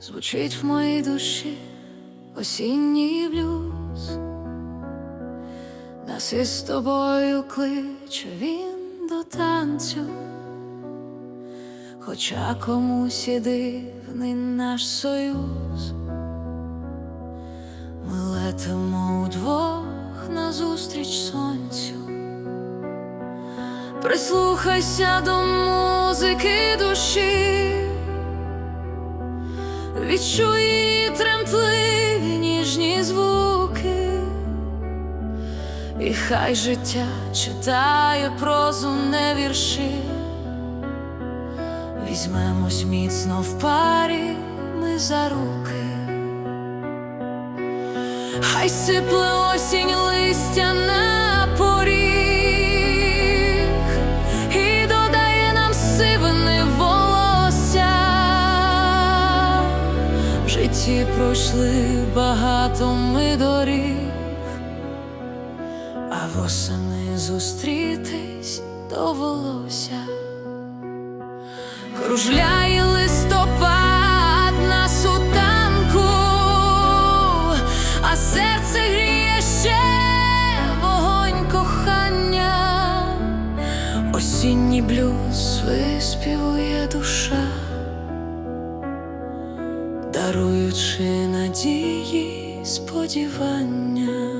Звучить в моїй душі осінній блюз, нас із тобою кличе він до танцю, хоча комусь і дивний наш союз, ми летимо удвох назустріч сонцю. Прислухайся до музики душі, відчуй її тремтливі ніжні звуки, і хай життя читає прозу не вірші, візьмемось міцно в парі ми за руки. Хай сипле осінь листя житті пройшли багато ми доріг, а восени зустрітись довелося. Кружляє листопад на сутанку, а серце гріє ще вогонь кохання, осінній блюз виспівує душа, даруючи надії сподівання.